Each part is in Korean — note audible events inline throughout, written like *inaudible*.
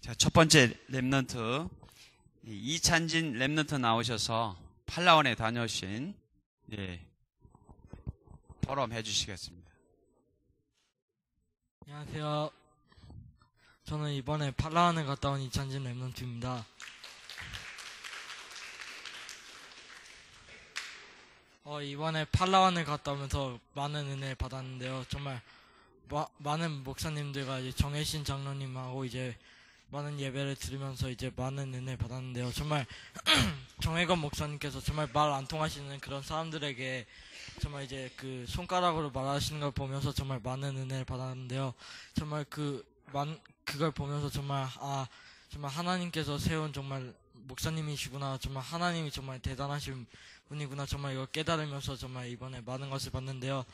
자, 첫 번째 랩넌트 이 이찬진 랩넌트 나오셔서 팔라원에 다녀오신 예, 포럼 해주시겠습니다. 안녕하세요. 저는 이번에 팔라완을 갔다 온 이찬진 랩런트입니다. 어, 이번에 팔라완을 갔다 오면서 많은 은혜 받았는데요. 정말 마- 많은 목사님들과 이제 정혜신 장로님하고 이제 많은 예배를 들으면서 이제 많은 은혜 받았는데요. 정말 *clears throat* 정혜건 목사님께서 정말 말 안 통하시는 그런 사람들에게 정말 이제 그 손가락으로 말하시는 걸 보면서 정말 많은 은혜를 받았는데요. 정말 그, 만, 그걸 보면서 정말, 아, 정말 하나님께서 세운 정말 목사님이시구나. 정말 하나님이 정말 대단하신 분이구나. 정말 이걸 깨달으면서 정말 이번에 많은 것을 봤는데요.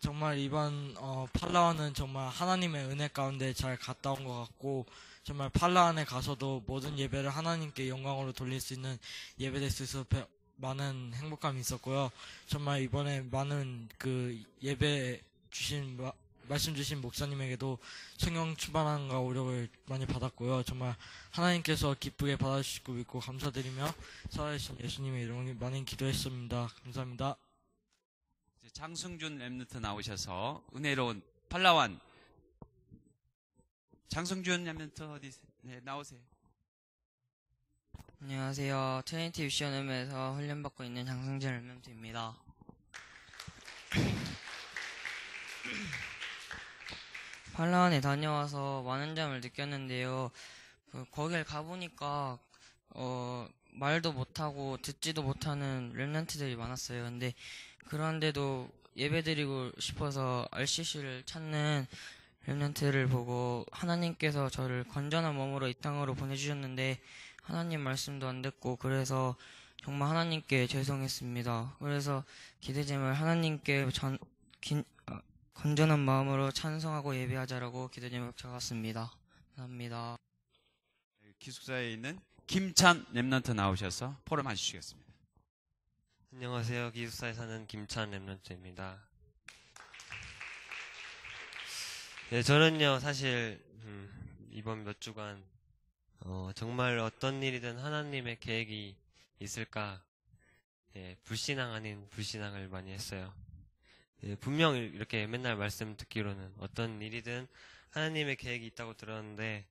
정말 이번, 어, 팔라완은 정말 하나님의 은혜 가운데 잘 갔다 온 것 같고, 정말 팔라완에 가서도 모든 예배를 하나님께 영광으로 돌릴 수 있는 예배 될 수 있어서 배- 많은 행복감이 있었고요. 정말 이번에 많은 그 예배 주신 마- 말씀 주신 목사님에게도 성령 충만함과 오력을 많이 받았고요. 정말 하나님께서 기쁘게 받아주시고 믿고 감사드리며 살아계신 예수님의 이름으로 많이 기도했습니다. 감사합니다. 장승준 랩넌트 나오셔서 은혜로운 팔라완 장승준 랩넌트 어디 네, 나오세요. 안녕하세요. 트리니티 유시언음에서 훈련받고 있는 장승진 랩런트입니다. *laughs* 팔라완에 다녀와서 많은 점을 느꼈는데요. 그 거길 가보니까 어, 말도 못하고 듣지도 못하는 랩런트들이 많았어요. 근데 그런데도 예배드리고 싶어서 RCC를 찾는 랩런트를 보고 하나님께서 저를 건전한 몸으로 이 땅으로 보내주셨는데 하나님 말씀도 안 듣고 그래서 정말 하나님께 죄송했습니다. 그래서 기대짐을 하나님께 전, 긴- 아, 건전한 마음으로 찬송하고 예배하자라고 기도제목 적었습니다. 감사합니다. 기숙사에 있는 김찬 랩넌트 나오셔서 포럼 해주시겠습니다. 안녕하세요. 기숙사에 사는 김찬 랩런트입니다. 네, 저는요, 사실, 음, 이번 몇 주간, 어, 정말 어떤 일이든 하나님의 계획이 있을까, 예, 불신앙 아닌 불신앙을 많이 했어요. 예, 분명 이렇게 맨날 말씀 듣기로는 어떤 일이든 하나님의 계획이 있다고 들었는데,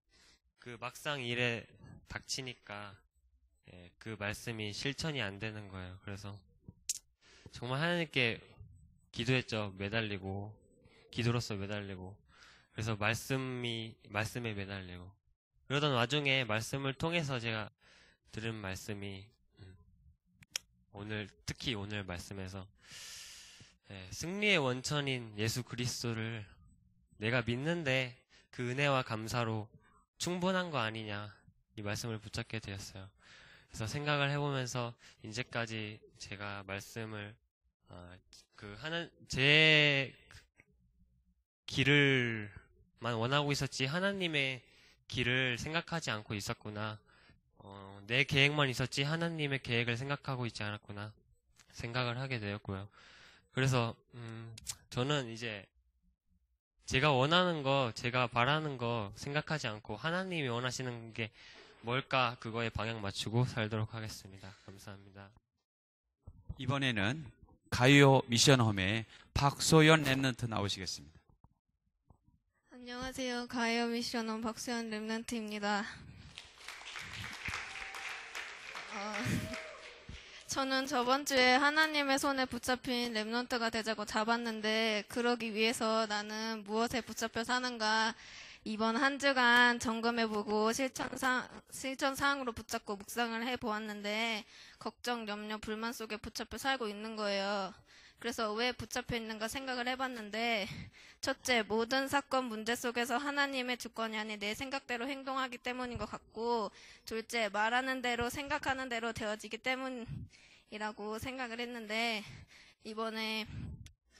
그 막상 일에 닥치니까, 예, 그 말씀이 실천이 안 되는 거예요. 그래서, 정말 하나님께 기도했죠. 매달리고 기도로서 매달리고 그래서 말씀이 말씀에 매달리고 그러던 와중에 말씀을 통해서 제가 들은 말씀이 음, 오늘 특히 오늘 말씀에서 예, 승리의 원천인 예수 그리스도를 내가 믿는데 그 은혜와 감사로 충분한 거 아니냐 이 말씀을 붙잡게 되었어요. 그래서 생각을 해보면서 이제까지 제가 말씀을 아, 그 하는 제 길을만 원하고 있었지 하나님의 길을 생각하지 않고 있었구나. 어, 내 계획만 있었지 하나님의 계획을 생각하고 있지 않았구나 생각을 하게 되었고요. 그래서 음, 저는 이제 제가 원하는 거, 제가 바라는 거 생각하지 않고 하나님이 원하시는 게 뭘까 그거에 방향 맞추고 살도록 하겠습니다. 감사합니다. 이번에는 가요 미션홈에 박소연 랩넌트 나오시겠습니다. 안녕하세요. 가요 미션원 박수현 랩런트입니다. 어, 저는 저번 주에 하나님의 손에 붙잡힌 랩런트가 되자고 잡았는데 그러기 위해서 나는 무엇에 붙잡혀 사는가 이번 한 주간 점검해보고 실천상, 실천사항으로 붙잡고 묵상을 해보았는데 걱정, 염려, 불만 속에 붙잡혀 살고 있는 거예요. 그래서 왜 붙잡혀 있는가 생각을 해봤는데 첫째, 모든 사건 문제 속에서 하나님의 주권이 아닌 내 생각대로 행동하기 때문인 것 같고, 둘째, 말하는 대로 생각하는 대로 되어지기 때문이라고 생각을 했는데, 이번에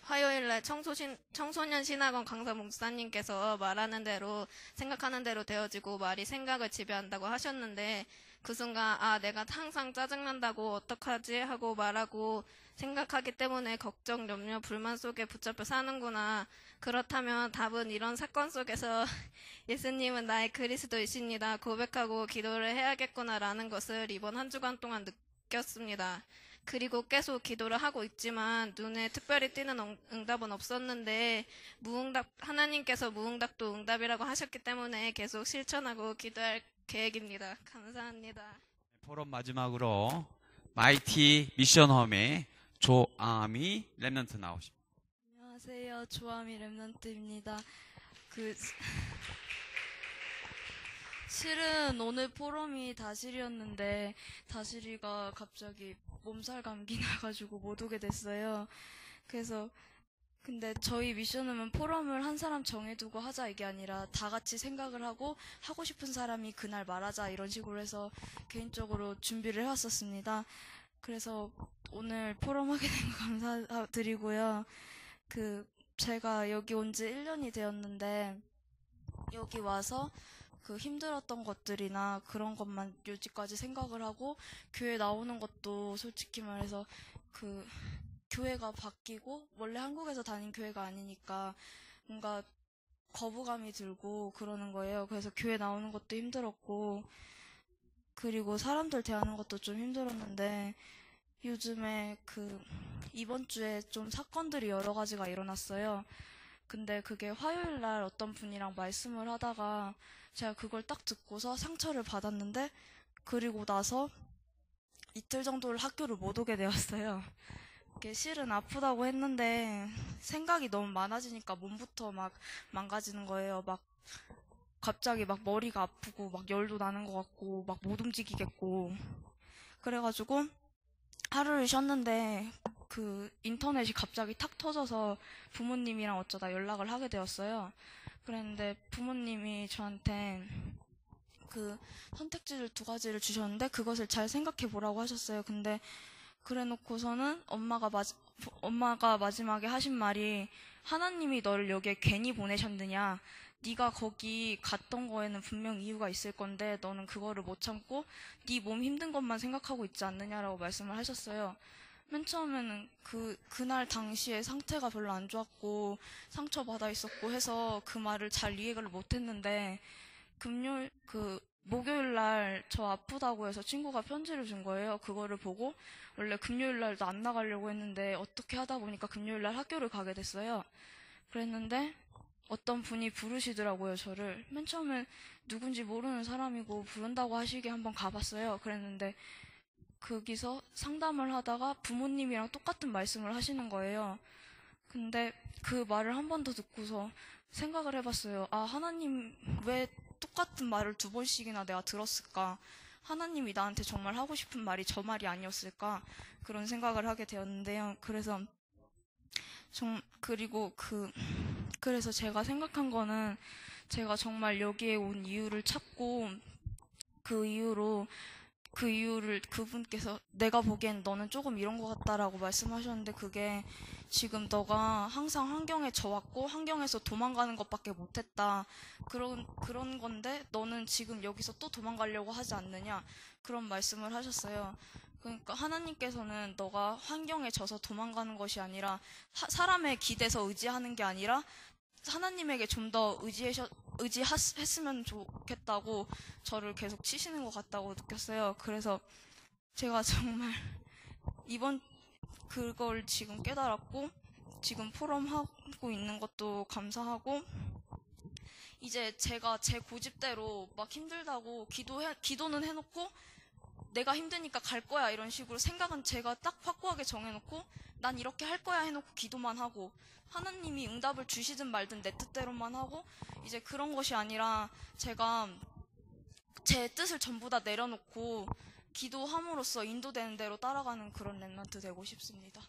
화요일 날 청소신, 청소년 신학원 강사 목사님께서 말하는 대로 생각하는 대로 되어지고 말이 생각을 지배한다고 하셨는데 그 순간 아 내가 항상 짜증난다고 어떡하지 하고 말하고 생각하기 때문에 걱정, 염려, 불만 속에 붙잡혀 사는구나. 그렇다면 답은 이런 사건 속에서 *laughs* 예수님은 나의 그리스도이십니다. 고백하고 기도를 해야겠구나라는 것을 이번 한 주간 동안 느꼈습니다. 그리고 계속 기도를 하고 있지만 눈에 특별히 띄는 응- 응답은 없었는데 무응답 하나님께서 무응답도 응답이라고 하셨기 때문에 계속 실천하고 기도할 계획입니다. 감사합니다. 포럼 마지막으로 마이티 미션홈의 조아미 랩런트 나오십니다. 안녕하세요. 조아미 랩런트입니다. 그 실은 오늘 포럼이 다실이었는데 다실이가 갑자기 몸살 감기 *laughs* 나가지고 못 오게 됐어요. 그래서 근데 저희 미션은 포럼을 한 사람 정해두고 하자 이게 아니라 다 같이 생각을 하고 하고 싶은 사람이 그날 말하자 이런 식으로 해서 개인적으로 준비를 해왔었습니다. 그래서 오늘 포럼 하게 된 거 감사드리고요. 그 제가 여기 온 지 1년이 되었는데 여기 와서 그 힘들었던 것들이나 그런 것만 요지까지 생각을 하고 교회 나오는 것도 솔직히 말해서 그 교회가 바뀌고 원래 한국에서 다닌 교회가 아니니까 뭔가 거부감이 들고 그러는 거예요. 그래서 교회 나오는 것도 힘들었고 그리고 사람들 대하는 것도 좀 힘들었는데 요즘에 그 이번 주에 좀 사건들이 여러 가지가 일어났어요. 근데 그게 화요일 날 어떤 분이랑 말씀을 하다가 제가 그걸 딱 듣고서 상처를 받았는데 그리고 나서 이틀 정도를 학교를 못 오게 되었어요. 이게 실은 아프다고 했는데 생각이 너무 많아지니까 몸부터 막 망가지는 거예요. 막 갑자기 막 머리가 아프고 막 열도 나는 것 같고 막 못 움직이겠고 그래가지고 하루를 쉬었는데 그 인터넷이 갑자기 탁 터져서 부모님이랑 어쩌다 연락을 하게 되었어요. 그랬는데 부모님이 저한테 그 선택지를 두 가지를 주셨는데 그것을 잘 생각해 보라고 하셨어요. 근데 그래 놓고서는 엄마가 마 엄마가 마지막에 하신 말이 하나님이 너를 여기에 괜히 보내셨느냐? 네가 거기 갔던 거에는 분명 이유가 있을 건데 너는 그거를 못 참고 네 몸 힘든 것만 생각하고 있지 않느냐라고 말씀을 하셨어요. 맨 처음에는 그 그날 당시에 상태가 별로 안 좋았고 상처 받아 있었고 해서 그 말을 잘 이해를 못 했는데 금요일 그 목요일 날 저 아프다고 해서 친구가 편지를 준 거예요. 그거를 보고 원래 금요일 날도 안 나가려고 했는데 어떻게 하다 보니까 금요일 날 학교를 가게 됐어요. 그랬는데 어떤 분이 부르시더라고요, 저를. 맨 처음엔 누군지 모르는 사람이고 부른다고 하시게 한번 가봤어요. 그랬는데 거기서 상담을 하다가 부모님이랑 똑같은 말씀을 하시는 거예요. 근데 그 말을 한 번 더 듣고서 생각을 해봤어요. 아, 하나님 왜 똑같은 말을 두 번씩이나 내가 들었을까? 하나님이 나한테 정말 하고 싶은 말이 저 말이 아니었을까? 그런 생각을 하게 되었는데요. 그래서 좀 그리고 그 그래서 제가 생각한 거는 제가 정말 여기에 온 이유를 찾고 그 이유로 그 이유를 그분께서 내가 보기엔 너는 조금 이런 것 같다라고 말씀하셨는데 그게 지금 너가 항상 환경에 져왔고 환경에서 도망가는 것밖에 못했다 그런 그런 건데 너는 지금 여기서 또 도망가려고 하지 않느냐 그런 말씀을 하셨어요. 그러니까 하나님께서는 너가 환경에 져서 도망가는 것이 아니라 하- 사람의 기대서 의지하는 게 아니라 하나님에게 좀 더 의지하셨 의지했으면 좋겠다고 저를 계속 치시는 것 같다고 느꼈어요. 그래서 제가 정말 *laughs* 이번 그걸 지금 깨달았고 지금 포럼 하고 있는 것도 감사하고 이제 제가 제 고집대로 막 힘들다고 기도해 기도는 해놓고 내가 힘드니까 갈 거야 이런 식으로 생각은 제가 딱 확고하게 정해놓고 난 이렇게 할 거야 해놓고 기도만 하고 하나님이 응답을 주시든 말든 내 뜻대로만 하고 이제 그런 것이 아니라 제가 제 뜻을 전부 다 내려놓고 기도함으로써 인도되는 대로 따라가는 그런 랩런트 되고 싶습니다.